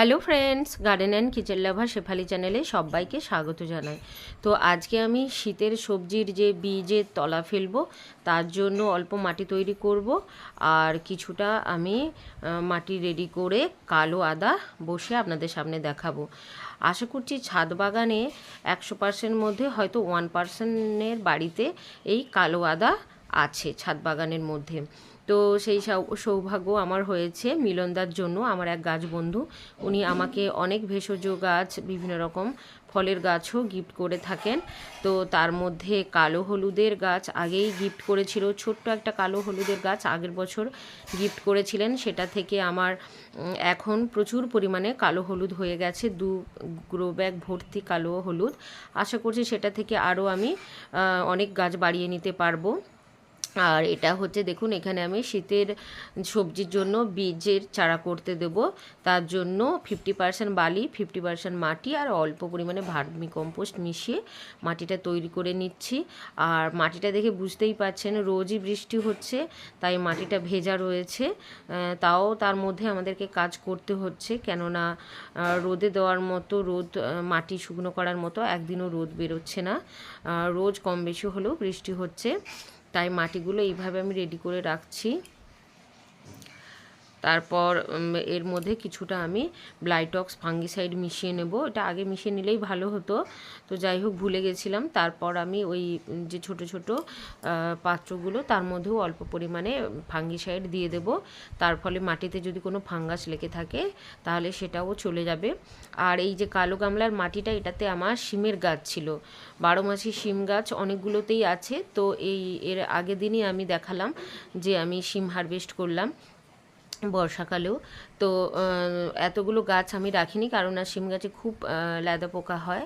Hello friends garden and kitchen lover Shefali চ্যানেলে সবাইকে স্বাগত জানাই। তো আজকে আমি শীতের সবজির যে বীজের তলা ফেলব, তার জন্য অল্প মাটি তৈরি করব। আর কিছুটা আমি মাটি রেডি করে কালো আদা বসে আপনাদের সামনে দেখাবো। আশা করছি ছাদ বাগানে একশো পার্সেন্ট মধ্যে, হয়তো ওয়ান পার্সেন্টের বাড়িতে এই কালো আদা আছে ছাদ বাগানের মধ্যে। তো সেই সৌভাগ্য আমার হয়েছে মিলনদার জন্য আমার এক গাছ বন্ধু। উনি আমাকে অনেক ভেষজ গাছ, বিভিন্ন রকম ফলের গাছও গিফট করে থাকেন। তো তার মধ্যে কালো হলুদের গাছ আগেই গিফট করেছিল, ছোট্ট একটা কালো হলুদের গাছ আগের বছর গিফট করেছিলেন। সেটা থেকে আমার এখন প্রচুর পরিমাণে কালো হলুদ হয়ে গেছে, দু গ্রো ব্যাগ ভর্তি কালো হলুদ। আশা করছি সেটা থেকে আরও আমি অনেক গাছ বাড়িয়ে নিতে পারব। আর এটা হচ্ছে দেখুন, এখানে আমি শীতের সবজির জন্য বীজের চারা করতে দেব। তার জন্য ফিফটি পার্সেন্ট বালি ফিফটি পার্সেন্ট মাটি আর অল্প পরিমাণে ভার্মি কম্পোস্ট মিশিয়ে মাটিটা তৈরি করে নিচ্ছি। আর মাটিটা দেখে বুঝতেই পারছেন রোজই বৃষ্টি হচ্ছে, তাই মাটিটা ভেজা রয়েছে। তাও তার মধ্যে আমাদেরকে কাজ করতে হচ্ছে, কেননা রোদে দেওয়ার মতো রোদ মাটি শুকনো করার মতো একদিনও রোদ বেরোচ্ছে না। রোজ কম বেশি হলেও বৃষ্টি হচ্ছে। তাই মাটিগুলো এইভাবে আমি রেডি করে রাখছি। তারপর এর মধ্যে কিছুটা আমি ব্লাইটক্স ফাঙ্গিসাইড মিশিয়ে নেব। এটা আগে মিশিয়ে নিলেই ভালো হতো। তো যাই হোক, ভুলে গেছিলাম। তারপর আমি ওই যে ছোট ছোট পাত্রগুলো, তার মধ্যেও অল্প পরিমাণে ফাঙ্গিসাইড দিয়ে দেব। তার ফলে মাটিতে যদি কোনো ফাঙ্গাস লেগে থাকে, তাহলে সেটাও চলে যাবে। আর এই যে কালো গামলার মাটিটা, এটাতে আমার শিমের গাছ ছিল। বারো মাসি শিম গাছ অনেকগুলোতেই আছে। তো এই, এর আগের দিনই আমি দেখালাম যে আমি শিম হারভেস্ট করলাম। বর্ষাকালেও। তো এতগুলো গাছ আমি রাখিনি কারণ আর শিম গাছে খুব ল্যাদা পোকা হয়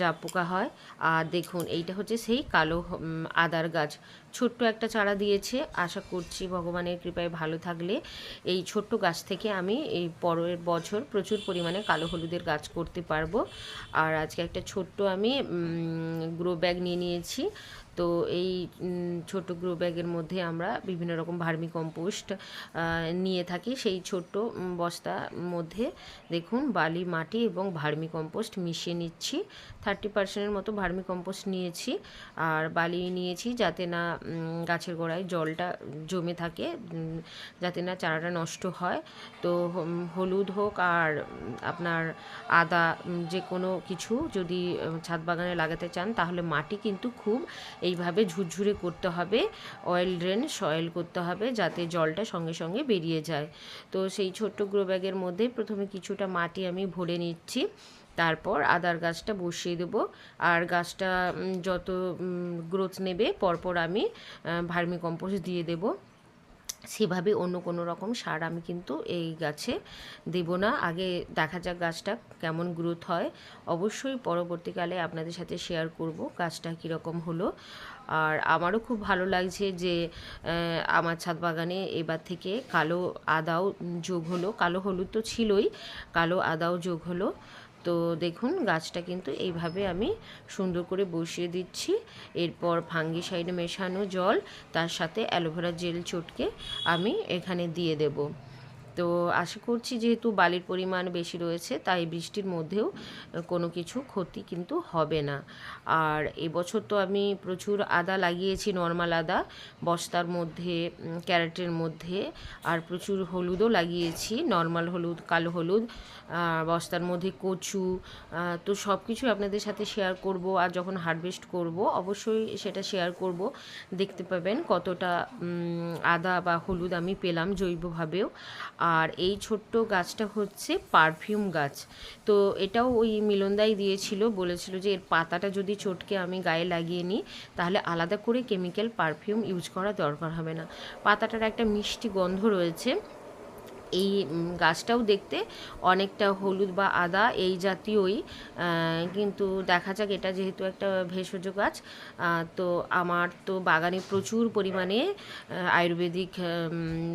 জাপ পোকা হয়। আর দেখুন, এইটা হচ্ছে সেই কালো আদার গাছ। ছোট্ট একটা চারা দিয়েছে। আশা করছি ভগবানের কৃপায় ভালো থাকলে এই ছোট্ট গাছ থেকে আমি এই পরের বছর প্রচুর পরিমাণে কালো হলুদের গাছ করতে পারব। আর আজকে একটা ছোট্ট আমি গ্রো ব্যাগ নিয়ে নিয়েছি। তো এই ছোট গ্রো ব্যাগের মধ্যে আমরা বিভিন্ন রকম ভার্মি কম্পোস্ট নিয়ে থাকি। সেই ছোট্ট বস্তা মধ্যে দেখুন বালি, মাটি এবং ভার্মি কম্পোস্ট মিশিয়ে নিচ্ছি। থার্টি পার্সেন্টের মতো ভার্মি কম্পোস্ট নিয়েছি আর বালি নিয়েছি যাতে না গাছের গোড়ায় জলটা জমে থাকে যাতে না চারাটা নষ্ট হয়। তো হলুদ হোক আর আপনার আদা যে কোনো কিছু যদি ছাদ বাগানে লাগাতে চান তাহলে মাটি কিন্তু খুব এইভাবে ঝুরঝুরে করতে হবে অয়েল ড্রেন সয়েল করতে হবে যাতে জলটা সঙ্গে সঙ্গে বেরিয়ে যায়। তো সেই ছোট্ট গ্রো ব্যাগের মধ্যে প্রথমে কিছুটা মাটি আমি ভরে নিচ্ছি। তারপর আদার গাছটা বসিয়ে দেবো। আর গাছটা যত গ্রোথ নেবে, পরপর আমি ভার্মি কম্পোস্ট দিয়ে দেবো। সেভাবে অন্য কোনো রকম সার আমি কিন্তু এই গাছে দেব না। আগে দেখা যাক গাছটা কেমন গ্রোথ হয়। অবশ্যই পরবর্তীকালে আপনাদের সাথে শেয়ার করব গাছটা কীরকম হলো। আর আমারও খুব ভালো লাগছে যে আমার ছাদ বাগানে এবার থেকে কালো আদাও যোগ হলো। কালো হলুদ তো ছিলই, কালো আদাও যোগ হলো। তো দেখুন, গাছটা কিন্তু এইভাবে আমি সুন্দর করে বসিয়ে দিচ্ছি। এরপর ফাঙ্গিসাইডে মেশানো জল, তার সাথে অ্যালোভেরা জেল চটকে আমি এখানে দিয়ে দেব। তো আশা করছি যেহেতু বালির পরিমাণ বেশি রয়েছে, তাই বৃষ্টির মধ্যেও কোনো কিছু ক্ষতি কিন্তু হবে না। আর এবছর তো আমি প্রচুর আদা লাগিয়েছি, নর্মাল আদা। বস্তার মধ্যে ক্যারেটের মধ্যে, আর প্রচুর হলুদও লাগিয়েছি, নর্মাল হলুদ, কালো হলুদ বস্তার মধ্যে কচু তো সব কিছু আপনাদের সাথে শেয়ার করব আর যখন হারভেস্ট করব, অবশ্যই সেটা শেয়ার করব। দেখতে পাবেন কতটা আদা বা হলুদ আমি পেলাম জৈবভাবেও। আর এই ছোট্ট গাছটা হচ্ছে পারফিউম গাছ। তো এটাও ওই মিলনদাই দিয়েছিল, বলেছিল যে এর পাতাটা যদি চটকে আমি গায়ে লাগিয়ে নিই, তাহলে আলাদা করে কেমিক্যাল পারফিউম ইউজ করা দরকার হবে না। পাতাটার একটা মিষ্টি গন্ধ রয়েছে। এই গাছটাও দেখতে অনেকটা হলুদ বা আদা এই জাতীয়ই। কিন্তু দেখা যাক, এটা যেহেতু একটা ভেষজ গাছ তো আমার তো বাগানে প্রচুর পরিমাণে আয়ুর্বেদিক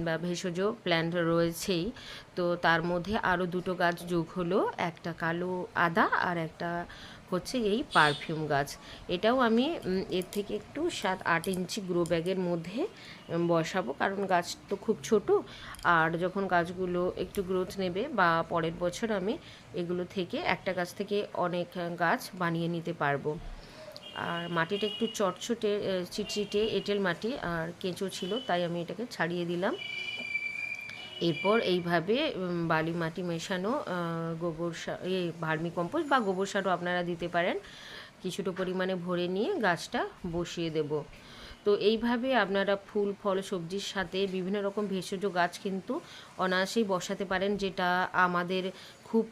বা ভেষজ প্ল্যান্ট রয়েছেই। তো তার মধ্যে আরও দুটো গাছ যোগ হলো, একটা কালো আদা আর একটা হচ্ছে এই পারফিউম গাছ। এটাও আমি এর থেকে একটু সাত আট ইঞ্চি গ্রো ব্যাগের মধ্যে বসাবো। কারণ গাছ তো খুব ছোট, আর যখন গাছগুলো একটু গ্রোথ নেবে বা পরের বছর আমি এগুলো থেকে একটা গাছ থেকে অনেক গাছ বানিয়ে নিতে পারব। আর মাটিটা একটু চটচটে চিটচিটে, এঁটেল মাটি আর কেঁচো ছিল, তাই আমি এটাকে ছাড়িয়ে দিলাম। এরপর এইভাবে বালি মাটি মেশানো গোবর সার এই ভার্মি কম্পোস্ট বা গোবর সারও আপনারা দিতে পারেন। কিছুটা পরিমাণে ভরে নিয়ে গাছটা বসিয়ে দেব। তো এইভাবে আপনারা ফুল, ফল, সবজির সাথে বিভিন্ন রকম ভেষজ গাছ কিন্তু অনায়াসেই বসাতে পারেন, যেটা আমাদের খুব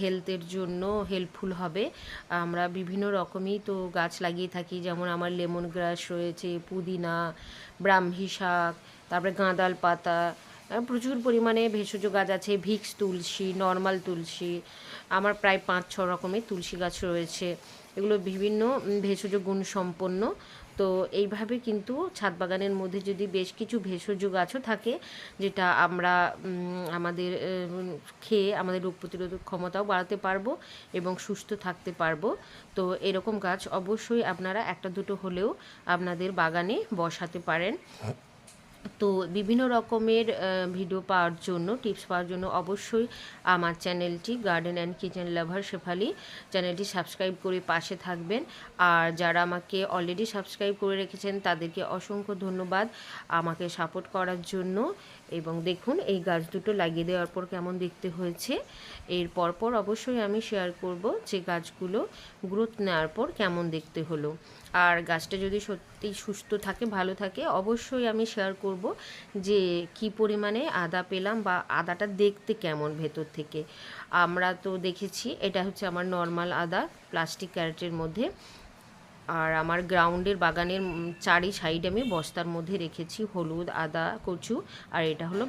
হেলথের জন্য হেল্পফুল হবে। আমরা বিভিন্ন রকমই তো গাছ লাগিয়ে থাকি, যেমন আমার লেমন গ্রাস রয়েছে, পুদিনা, ব্রাহ্মী শাক, তারপরে গাঁদাল পাতা প্রচুর পরিমাণে ভেষজ গাছ আছে, ভিক্স তুলসী, নর্মাল তুলসী, আমার প্রায় পাঁচ, ছ রকমের তুলসী গাছ রয়েছে। এগুলো বিভিন্ন ভেষজ গুণ সম্পন্ন। তো এইভাবে কিন্তু ছাদ বাগানের মধ্যে যদি বেশ কিছু ভেষজ গাছও থাকে, যেটা আমরা আমাদের খেয়ে আমাদের রোগ প্রতিরোধক ক্ষমতাও বাড়াতে পারব এবং সুস্থ থাকতে পারব। তো এরকম গাছ অবশ্যই আপনারা একটা দুটো হলেও আপনাদের বাগানে বসাতে পারেন। তো বিভিন্ন রকমের ভিডিও পাওয়ার জন্য টিপস পাওয়ার জন্য অবশ্যই আমার চ্যানেলটি garden and kitchen lover Shefali চ্যানেলটি সাবস্ক্রাইব করে পাশে থাকবেন। আর যারা আমাকে অলরেডি সাবস্ক্রাইব করে রেখেছেন, তাদেরকে অসংখ্য ধন্যবাদ আমাকে সাপোর্ট করার জন্য। এবং দেখুন, এই গাছ দুটো লাগিয়ে দেওয়ার পর কেমন দেখতে হয়েছে। এর পরপর অবশ্যই আমি শেয়ার করব যে গাছগুলো গ্রোথ নেওয়ার পর কেমন দেখতে হলো। আর গাছটা যদি সত্যি সুস্থ থাকে, ভালো থাকে, অবশ্যই আমি শেয়ার করব যে কি পরিমাণে আদা পেলাম বা আদাটা দেখতে কেমন ভেতর থেকে। আমরা তো দেখেছি, এটা হচ্ছে আমার নর্মাল আদা প্লাস্টিক ক্যারেটের মধ্যে। আর আমার গ্রাউন্ডের বাগানের চারি সাইড আমি বস্তার মধ্যে রেখেছি হলুদ, আদা, কচু, আর এটা হলো